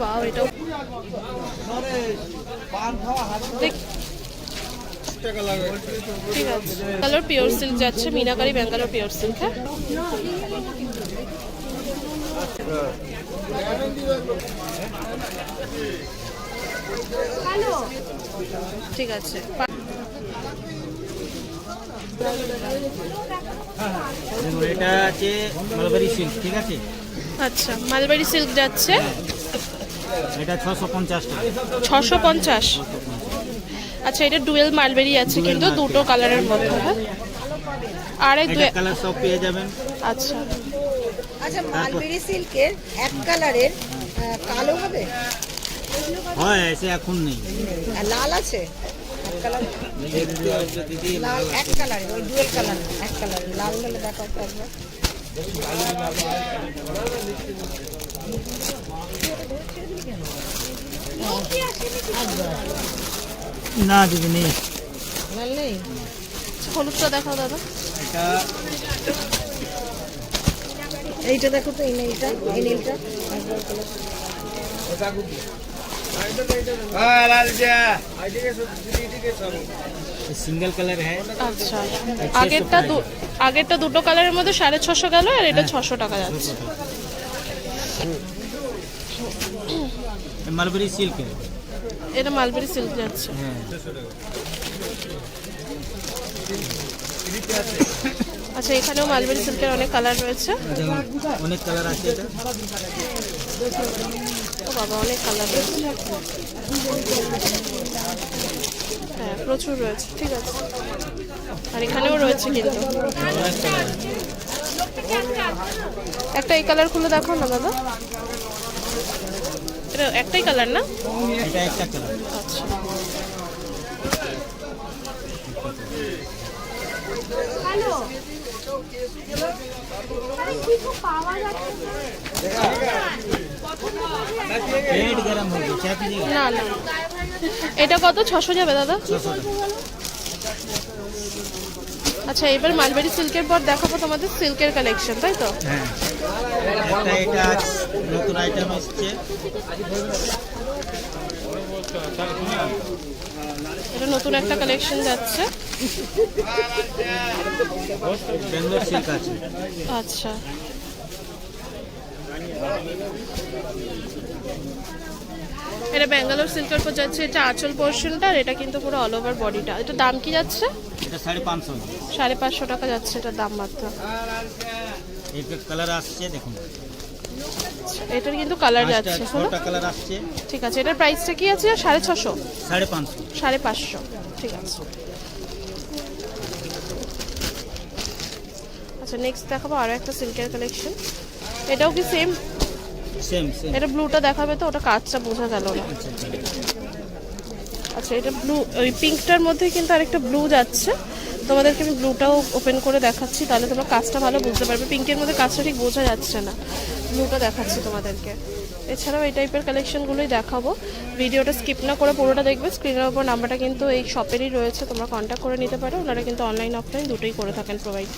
বাও এটাও দেখ। Pure silk যাচ্ছে মিনাকারি ব্যাঙ্গালোর পিওর সিল্ক হ্যাঁ? ঠিক আছে। এটা আছে সিল্ক ঠিক আছে? আচ্ছা মালবাড়ি সিল্ক যাচ্ছে? এটা ছশো পঞ্চাশ টাকা। ছশো পঞ্চাশ? আচ্ছা এটা ডুয়েল মালবেরি আছে কিন্তু দুটো কালারের মধ্যে হ্যাঁ? আর এক এটা কালার সব পেয়ে যাবেন। আচ্ছা। আচ্ছা মালবেরি সিল্কের এক কালারের কালো হবে? হয় এসে এখন নেই। লাল আছে? এক কালার লাল এক কালারের ওই ডুয়েল কালার এক কালারের লাল হলে দেখাও তো একবার। না দিদি নেই। হলুদটা দেখাও দাদা। এইটা দেখো তো এই নীলটা এই কালার সিঙ্গেল কালার হ্যাঁ। আচ্ছা। আগেরটা দু- আগেরটা দুটো কালারের মধ্যে সাড়ে ছশো গেল আর এটা ছশো টাকা যাচ্ছে। মালবারি সিল্ক এটা মালবেরি সিল্ক যাচ্ছে। হ্যাঁ। আচ্ছা এখানেও মালবেরি সিল্কের অনেক কালার রয়েছে। অনেক কালার আছে এটা। বাবা অনেক কালার রয়েছে হ্যাঁ প্রচুর রয়েছে ঠিক আছে। আর এখানেও রয়েছে কিন্তু। একটা এই কালার খুলে দেখো না দাদা এটা একটাই কালার না? আচ্ছা। না। না এটা কত? ছশো যাবে দাদা? আচ্ছা এবার মালবেরি সিল্কের পর দেখাবো তোমাদের সিল্কের কালেকশন তাই তো? হ্যাঁ। এটা নতুন আইটেম এসছে। এটা নতুন একটা কালেকশন যাচ্ছে। আচ্ছা। এটা ব্যাঙ্গালোর সিল্কের উপর যাচ্ছে এটা আঁচল পোর্শনটা আর এটা কিন্তু পুরো অল ওভার বডিটা এটা দাম কি যাচ্ছে? এটা সাড়ে পাঁচশো। সাড়ে পাঁচশো টাকা যাচ্ছে এটার দাম মাত্র। কালার আসছে দেখুন। এটার কিন্তু কালার যাচ্ছে ছটা কালার আসছে। ঠিক আছে এটার প্রাইসটা কি আছে? সাড়ে ছশো? সাড়ে পাঁচশো। সাড়ে পাঁচশো ঠিক আছে। আচ্ছা নেক্সট দেখাবো আরও একটা সিল্কের কালেকশন এটাও কি সেম এটা ব্লুটা দেখাবে তো ওটা কাজটা বোঝা গেল না। আচ্ছা এটা ব্লু ওই পিঙ্কটার মধ্যে কিন্তু আরেকটা ব্লু যাচ্ছে। তোমাদেরকে আমি ব্লুটাও ওপেন করে দেখাচ্ছি তাহলে তোমরা কাজটা ভালো বুঝতে পারবে। পিঙ্কের মধ্যে কাজটা ঠিক বোঝা যাচ্ছে না। ব্লুটা দেখাচ্ছি তোমাদেরকে। এছাড়াও এই টাইপের কালেকশনগুলোই দেখাবো। ভিডিওটা স্কিপ না করে পুরোটা দেখবে স্ক্রিনের ওপর নাম্বারটা কিন্তু এই শপেরই রয়েছে তোমরা কন্ট্যাক্ট করে নিতে পারো। ওনারা কিন্তু অনলাইন অফলাইন দুটোই করে থাকেন প্রোভাইড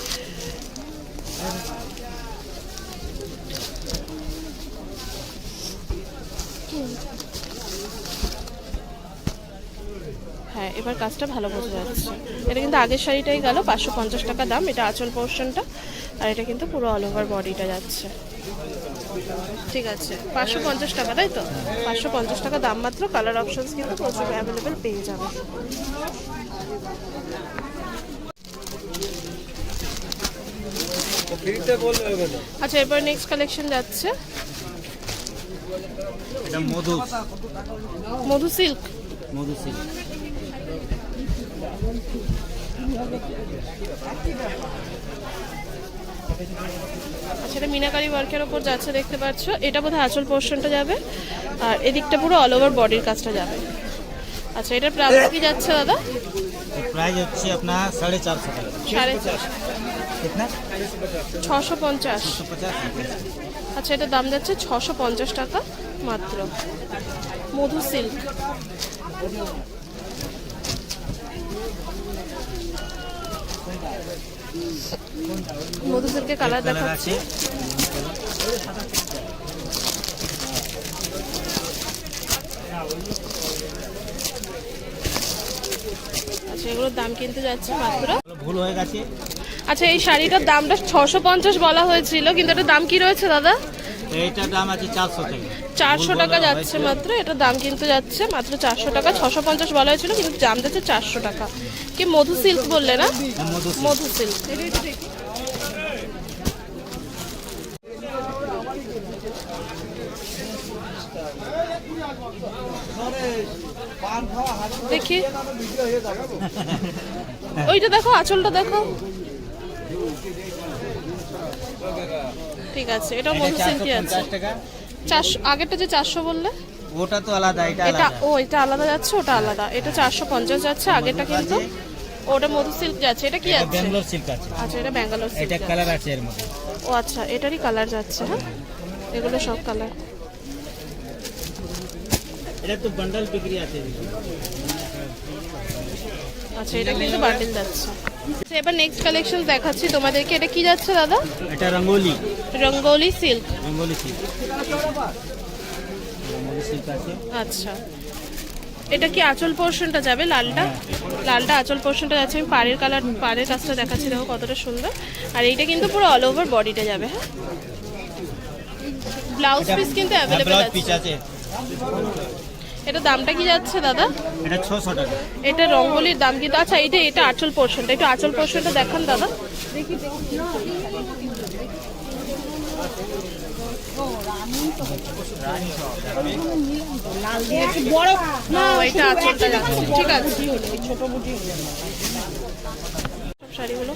হ্যাঁ এবার কাজটা ভালো বোঝা যাচ্ছে। এটা কিন্তু আগের শাড়িটাই গেল পাঁচশো পঞ্চাশ টাকা দাম এটা আঁচল পোর্শনটা আর এটা কিন্তু পুরো অল ওভার বডিটা যাচ্ছে। ঠিক আছে পাঁচশো পঞ্চাশ টাকা তাই তো? পাঁচশো পঞ্চাশ টাকা দাম মাত্র কালার অপশনস কিন্তু প্রচুর অ্যাভেলেবেল পেয়ে যাবে। আচ্ছা এবার নেক্সট কালেকশন যাচ্ছে। এটা মধু। মধু সিল্ক। মধু সিল্ক। আচ্ছা এটা মিনাকারি ওয়ার্কের ওপর যাচ্ছে দেখতে পাচ্ছ। এটা বোধহয় আঁচল পোর্শনটা যাবে আর এদিকটা পুরো অল ওভার বডির কাজটা যাবে। আচ্ছা এটার প্রাইস কি যাচ্ছে দাদা? প্রাইস হচ্ছে আপনার সাড়ে চারশো টাকা। সাড়ে চার কিতনা? ছশো পঞ্চাশ। আচ্ছা এটার দাম যাচ্ছে ছশো পঞ্চাশ টাকা। মাত্র। মধু সিল্ক মধু সিল্কের কালার দেখাচ্ছি। আচ্ছা এগুলোর দাম কিনতে যাচ্ছে মাত্র। ভুল হয়ে গেছে। আচ্ছা এই শাড়িটার দামটা ছশো পঞ্চাশ বলা হয়েছিল কিন্তু এটার দাম কি রয়েছে দাদা? এইটার দাম আছে চারশো টাকা। চারশো টাকা যাচ্ছে মাত্র এটা দাম কিন্তু যাচ্ছে মাত্র চারশো টাকা ছশো পঞ্চাশ বলা হয়েছিল কিন্তু দাম যাচ্ছে চারশো টাকা। কি মধু সিল্ক বললে না? হ্যাঁ। মধু সিল্ক দেখি। ওইটা দেখো আঁচলটা দেখো। ঠিক আছে এটা মধু চারশো আছে? চারশো আগেরটা যে চারশো বললে? ওটা তো আলাদা এটা এটা ও এটা আলাদা যাচ্ছে ওটা আলাদা। এটা চারশো পঞ্চাশ যাচ্ছে আগেরটা কিন্তু ওটা মধু সিল্ক যাচ্ছে। এটা কি যাচ্ছে ব্যাঙ্গালোর সিল্ক আছে। আচ্ছা এটা ব্যাঙ্গালোর সিল্ক এটা কালার আছে এর মধ্যে। ও আচ্ছা এটারই কালার যাচ্ছে হ্যাঁ? এগুলো সব কালার এটা তো বান্ডাল বিক্রি আছে। আচ্ছা এটা কিন্তু বান্ডিল যাচ্ছে। এবার নেক্সট কালেকশন দেখাচ্ছি তোমাদেরকে। এটা কি যাচ্ছে দাদা? এটা Rangoli. Rangoli silk Rangoli silk Rangoli silk আছে। আচ্ছা। এটা কি আঁচল পোর্শনটা যাবে লালটা? লালটা আঁচল পোর্শনটা যাচ্ছে। আমি পাড়ের কালার পাড়ের কাজটা দেখাচ্ছি দেখো কতটা সুন্দর। আর এইটা কিন্তু পুরো অল ওভার বডিটা যাবে হ্যাঁ? ব্লাউজ পিস কিন্তু অ্যাভেলেবেল আছে। এটা দামটা কি যাচ্ছে দাদা? এটা ছশো টাকা। এটা রঙ্গোলির দাম কিন্তু আচ্ছা এটা এটা আঁচল পোর্শনটা একটু আঁচল পোর্শনটা দেখান দাদা। ঠিক আছে। ছোট বুটি শাড়িগুলো।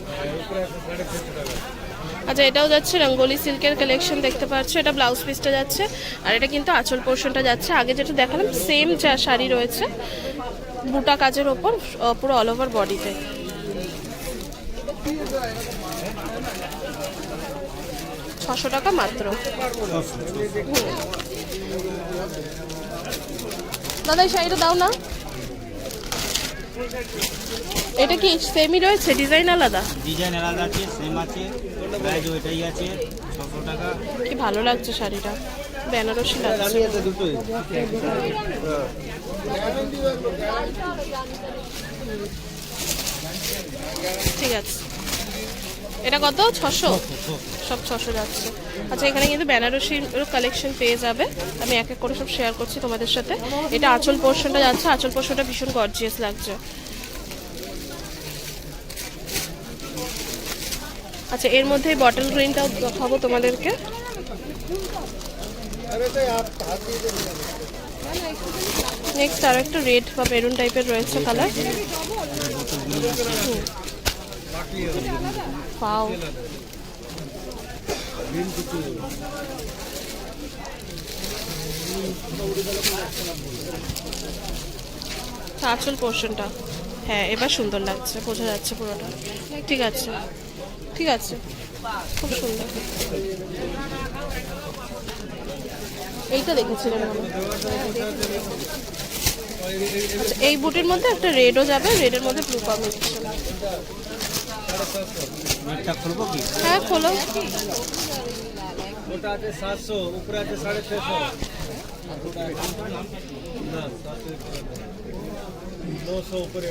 আচ্ছা এটাও যাচ্ছে রঙ্গোলি সিল্কের কালেকশন দেখতে পাচ্ছ। এটা ব্লাউজ পিসটা যাচ্ছে, আর এটা কিন্তু আঁচল পোর্শনটা যাচ্ছে। আগে যেটা দেখালাম সেম যা শাড়ি রয়েছে বুটা কাজের ওপর পুরো অল ওভার বডিতে ছশো টাকা মাত্র। দাদা, এই শাড়িটা দাও না। এটা কি সেমই রয়েছে? ডিজাইন আলাদা? ডিজাইন আলাদা আছে সেম আছে। প্রাইস ওইটাই আছে ছশো টাকা। কি ভালো লাগছে শাড়িটা? বেনারসি লাগছে। দুটোই। ঠিক আছে। এটা কত? ছশো? সব ছশো যাচ্ছে। আচ্ছা এখানে কিন্তু বেনারসির কালেকশন পেয়ে যাবে। আমি এক এক করে সব শেয়ার করছি তোমাদের সাথে। এটা আঁচল পোর্শনটা যাচ্ছে। আঁচল পোর্শনটা ভীষণ গর্জিয়াস লাগছে। আচ্ছা এর মধ্যে বটল গ্রিনটাও দেখাবো তোমাদেরকে। নেক্সট আরও একটা রেড বা মেরুন টাইপের রয়েছে কালার পাও আঁচল পোর্শনটা হ্যাঁ এবার সুন্দর লাগছে, বোঝা যাচ্ছে পুরোটা। ঠিক আছে। ঠিক আছে। খুব সুন্দর। এইটা দেখেছিলেন আচ্ছা এই বুটির মধ্যে একটা রেডও যাবে রেডের মধ্যে ব্লু কম্বিনেশন হ্যাঁ খোলো। ওটা আছে সাতশো উপরে আছে সাড়ে ছশো নশো উপরে।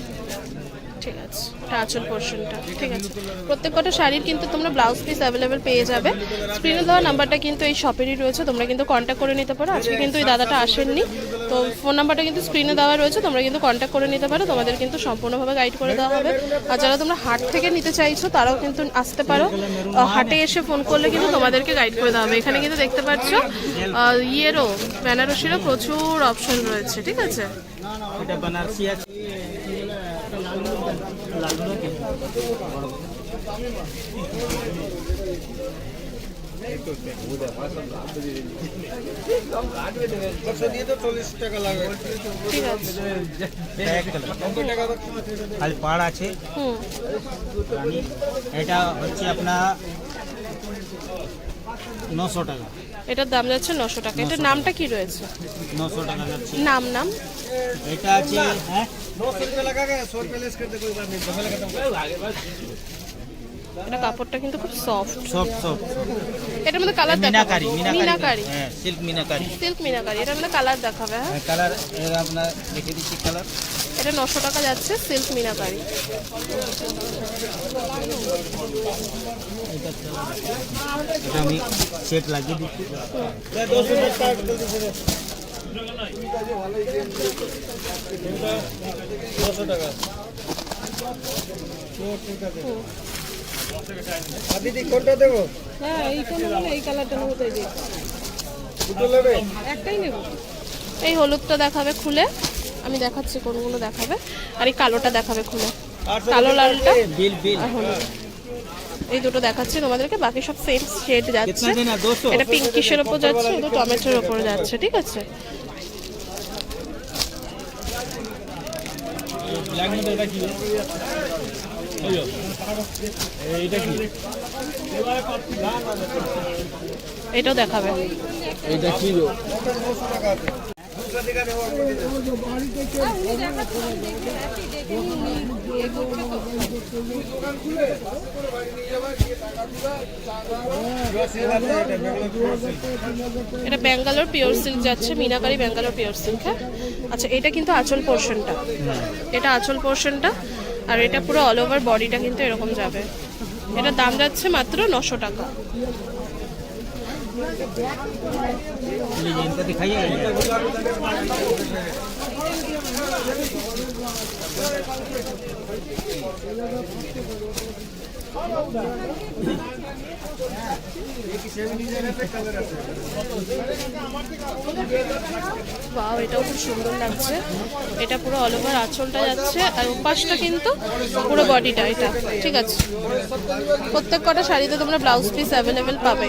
ঠিক আছে এটা আঁচল পোর্শনটা ঠিক আছে। প্রত্যেক কটা শাড়ির কিন্তু তোমরা ব্লাউজ পিস অ্যাভেলেবেল পেয়ে যাবে। স্ক্রিনে দেওয়া নাম্বারটা কিন্তু এই শপেরই রয়েছে, তোমরা কিন্তু কন্ট্যাক্ট করে নিতে পারো। আজকে কিন্তু এই দাদাটা আসেননি। তো ফোন নাম্বারটা কিন্তু স্ক্রিনে দেওয়া রয়েছে, তোমরা কিন্তু কন্ট্যাক্ট করে নিতে পারো। তোমাদের কিন্তু সম্পূর্ণভাবে গাইড করে দেওয়া হবে। আর যারা তোমরা হাট থেকে নিতে চাইছো, তারাও কিন্তু আসতে পারো। হাটে এসে ফোন করলে কিন্তু তোমাদেরকে গাইড করে দেওয়া হবে। এখানে কিন্তু দেখতে পাচ্ছ ইয়েরও, বেনারসিরও প্রচুর অপশন রয়েছে, ঠিক আছে। খালি পাড় আছে। এটা হচ্ছে আপনার নশো টাকা। এটার দাম যাচ্ছে নশো টাকা। এটার নামটা কি রয়েছে? নশো টাকা নাম নাম? এটা আছে হ্যাঁ नौ सौ रुपये लगा गया सौ रुपये लेस कर दे कोई बात नहीं दफा लगा এটা কাপড়টা কিন্তু খুব সফট সব সব এটার মধ্যে কালার মিনাকারি দেখাবে মিনাকারি হ্যাঁ সিল্ক মিনাকারি সিল্ক মিনাকারি এটার মধ্যে কালার দেখাবে হ্যাঁ কালার আপনার দেখে দিচ্ছি কালার এটা নশো টাকা যাচ্ছে সিল্ক মিনাকারি এটা আমি সেট লাগিয়ে দিচ্ছি दो सौ में स्टार्ट দিদি কোনটা দেবো হ্যাঁ এইটা নেব এই কালারটা নেব তাই দুটো নেবে একটাই নেব এই হলুদটা দেখাবে খুলে। আমি দেখাচ্ছি কোনগুলো দেখাবে। আর এই কালোটা দেখাবে খুলে। কালো লালটা। বিল বিল। হলুদ এই দুটো দেখাচ্ছি তোমাদেরকে বাকি সব সেম শেড যাচ্ছে। এটা পিঙ্কিশের ওপর যাচ্ছে? এটা টমেটোর ওপরে যাচ্ছে ঠিক আছে? এটাও দেখাবে। এটা কি এটা ব্যাঙ্গালোর পিওর সিল্ক যাচ্ছে মিনাকারি ব্যাঙ্গালোর পিওর সিল্ক হ্যাঁ? আচ্ছা এটা কিন্তু আঁচল পোর্শনটা এটা আঁচল পোর্শনটা আর এটা পুরো অল ওভার বডিটা কিন্তু এরকম যাবে। এটা দাম যাচ্ছে মাত্র নশো টাকা। लीजिए इनको दिखाइए বাও এটাও খুব সুন্দর লাগছে এটা পুরো অল ওভার আঁচলটা যাচ্ছে আর উপাসটা কিন্তু পুরো বডিটা এটা ঠিক আছে প্রত্যেক কটা শাড়িতে তোমরা ব্লাউজ পিস অ্যাভেলেবেল পাবে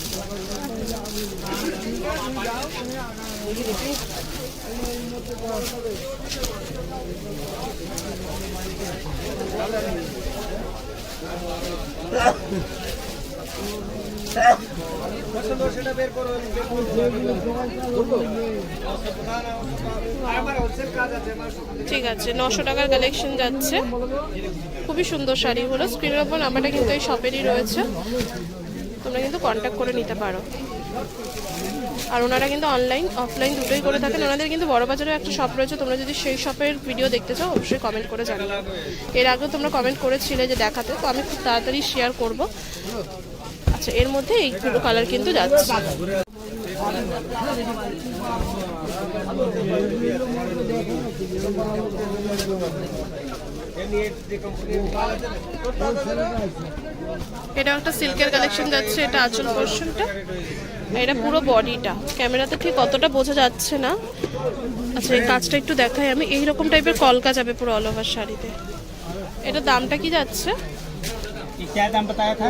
ঠিক আছে, নশো টাকার কালেকশন যাচ্ছে। খুবই সুন্দর শাড়িগুলো। স্ক্রিনের ওপর নাম্বারটা কিন্তু এই শপেরই রয়েছে। তোমরা কিন্তু কন্ট্যাক্ট করে নিতে পারো। আর ওনারা কিন্তু অনলাইন অফলাইন দুটোই করে থাকেন। ওনাদের কিন্তু বড় বাজারেও একটা শপ রয়েছে। তোমরা যদি সেই শপের ভিডিও দেখতে চাও, অবশ্যই কমেন্ট করে জানাবে এর আগেও তোমরা কমেন্ট করেছিলে যে দেখাতে, তো আমি খুব তাড়াতাড়ি শেয়ার করব। আচ্ছা এর মধ্যে এইগুলো কালার কিন্তু যাচ্ছে। এটা একটা সিল্কের কালেকশন যাচ্ছে এটা আঁচল পোর্শনটা এটা পুরো বডিটা ক্যামেরাতে ঠিক অতটা বোঝা যাচ্ছে না আচ্ছা এই কাজটা একটু দেখাই আমি এই রকম টাইপের কলকা যাবে পুরো অল ওভার শাড়িতে এটা দামটা কি যাচ্ছে ये क्या दाम बताया था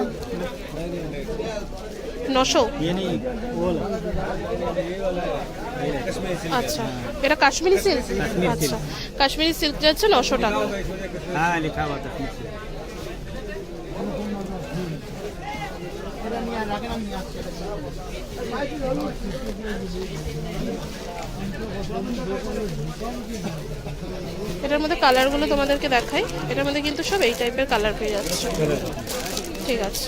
নশো ये नहीं वो वाला। আচ্ছা এটা কাশ্মীরি সিল্ক আচ্ছা কাশ্মীরি সিল্ক যাচ্ছে নশো টাকা? এটার মধ্যে কালারগুলো তোমাদেরকে দেখাই। এটার মধ্যে কিন্তু সব এই টাইপের কালার পেয়ে যাচ্ছে। ঠিক আছে।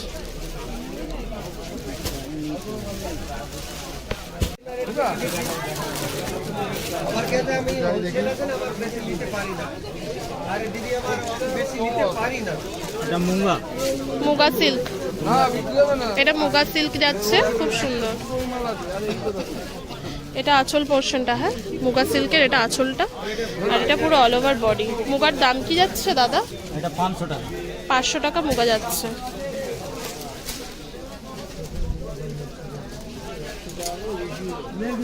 আমার আমি হোলসেল আছে না আমার বেশি নিতে পারি না। আরে দিদি আমার বেশি নিতে পারি না। এটা মুঙ্গা মুগা সিল্ক এটা মুগা সিল্ক যাচ্ছে খুব সুন্দর। এটা আঁচল পোর্শনটা হ্যাঁ? মুগা সিল্কের এটা আঁচলটা। আর এটা পুরো অল ওভার বডি মুগার দাম কি যাচ্ছে দাদা? এটা পাঁচশো টাকা। পাঁচশো টাকা মুগা যাচ্ছে।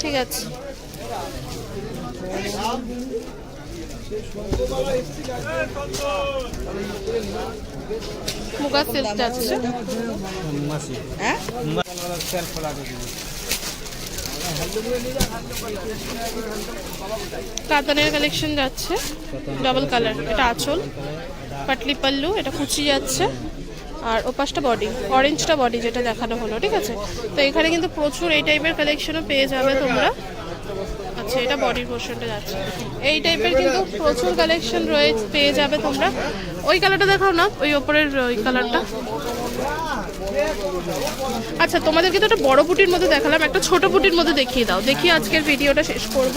ঠিক আছে। মুগা সিল্ক যাচ্ছে। হ্যাঁ? কাতানের কালেকশন যাচ্ছে। ডবল কালার এটা আঁচল। পাটলি পাল্লু এটা কুচি যাচ্ছে। আর ওপাশটা বডি অরেঞ্জটা বডি যেটা দেখানো হলো, ঠিক আছে? তো এখানে কিন্তু প্রচুর এই টাইপের কালেকশনও পেয়ে যাবে তোমরা। আচ্ছা এটা বডির পোর্শনটা যাচ্ছে। এই টাইপের কিন্তু প্রচুর কালেকশন রয়েছে পেয়ে যাবে তোমরা। ওই কালারটা দেখাও না, ওই ওপরের, ওই কালারটা আচ্ছা তোমাদেরকে তো একটা বড় পুটির মধ্যে দেখালাম একটা ছোট পুটির মধ্যে দেখিয়ে দাও। দেখি আজকের ভিডিওটা শেষ করব।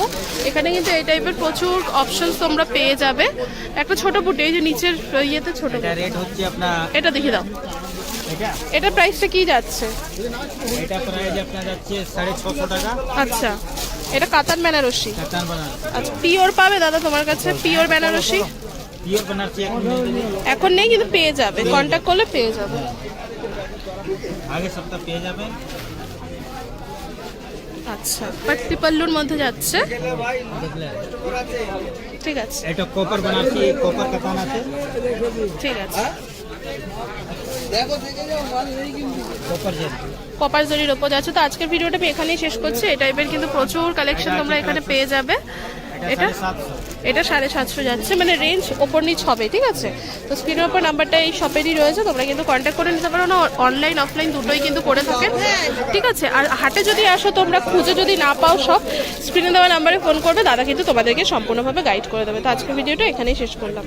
এখানে কিন্তু এই টাইপের প্রচুর অপশনস তোমরা পেয়ে যাবে। একটা ছোট পুটি এই যে নিচের ইয়েতে ছোট রেট হচ্ছে আপনার এটা দেখিয়ে দাও। এটা? প্রাইসটা কি যাচ্ছে? এটা প্রাইস আপনার যাচ্ছে সাড়ে ছশো টাকা। আচ্ছা এটা কাতান বেনারসি। কাতান বানার আচ্ছা পিওর পাবে দাদা তোমার কাছে পিওর বেনারসি? পিওর বানারসি। এখন নেই। কিন্তু পেয়ে যাবে। কন্টাক্ট করলে পেয়ে যাবে। আগে সপ্তাহ পেয়ে যাবেন আচ্ছা পাট্টি পাল্লুর মধ্যে যাচ্ছে। ঠিক আছে। এটা কপার বানারসি কপার কাতান আছে। ঠিক আছে। Copper jail. কপার জরির ওপর যাচ্ছে। তো আজকের ভিডিওটা আমি এখানেই শেষ করছি। এই টাইপের কিন্তু প্রচুর কালেকশন তোমরা এখানে পেয়ে যাবে। এটা এটা সাড়ে সাতশো যাচ্ছে মানে রেঞ্জ ওপর নিচ হবে, ঠিক আছে? তো স্ক্রিনের ওপর নাম্বারটা এই শপেরই রয়েছে, তোমরা কিন্তু কন্ট্যাক্ট করে নিতে পারো, না অনলাইন অফলাইন দুটোই কিন্তু করে থাকে। ঠিক আছে? আর হাটে যদি আসো, তোমরা খুঁজে যদি না পাও সব স্ক্রিনে দেওয়া নাম্বারে ফোন করবে, দাদা কিন্তু তোমাদেরকে সম্পূর্ণভাবে গাইড করে দেবে। তো আজকের ভিডিওটা এখানেই শেষ করলাম।